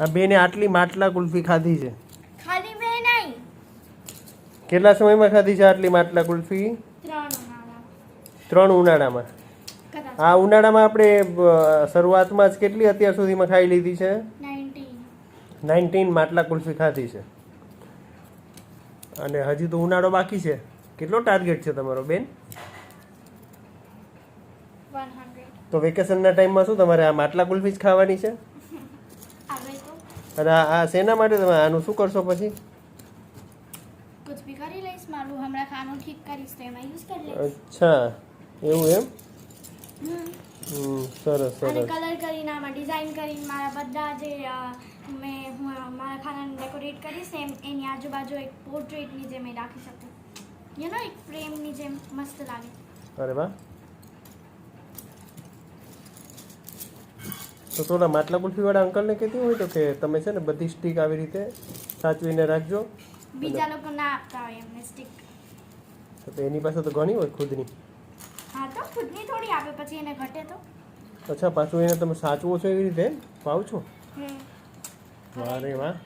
આ બેને આટલી માટલા કુલ્ફી ખાધી છે. ખાલી બે નહીં. કેટલા સમયમાં ખાધી છે આટલી માટલા કુલ્ફી? ત્રણ ઉનાળામાં. આ ઉનાળામાં આપણે શરૂઆતમાં જ કેટલી અત્યાર સુધીમાં ખાઈ લીધી છે? નાઇન્ટીન. માટલા કુલ્ફી ખાધી છે. અને હજી તો ઉનાળો બાકી છે. કેટલો ટાર્ગેટ છે તમારો બેન? તો વેકેશનના ટાઈમમાં શું તમારે આ માટલા કુલ્ફી જ ખાવાની છે? અને આ શેના માટે તમે આનું શું કરશો પછી? કુછ બી કરી લઈશ મારું હમણાં ખાનું ઠીક કરીશ તો એમાં યુઝ કરી લઈશ. અચ્છા એવું એમ? હમ. હમ, સરસ અને કલર કરીને આમાં ડિઝાઇન કરીને મારા બધા જે મેં હું મારા ખાનાને ડેકોરેટ કરીશ એમ એની આજુબાજુ એક પોર્ટ્રેટની જેમ રાખી શકું. યુ નો એક ફ્રેમની જેમ મસ્ત લાગે. અરે વાહ. તો થોડા માટલા કુલ્ફીવાળા અંકલને કહેતી હોય તો કે તમે છે ને બધી સ્ટીક આવી રીતે સાચવીને રાખજો. બીજા લોકો ના આપતા હોય એમને સ્ટીક તો એની પાસે તો ઘણી હોય ખુદની. હા તો ખુદની થોડી આપે પછી એને ઘટે તો. અચ્છા પાછું એને તમે સાચવો છો એવી રીતે પાવ છો? વાહ રે વાહ.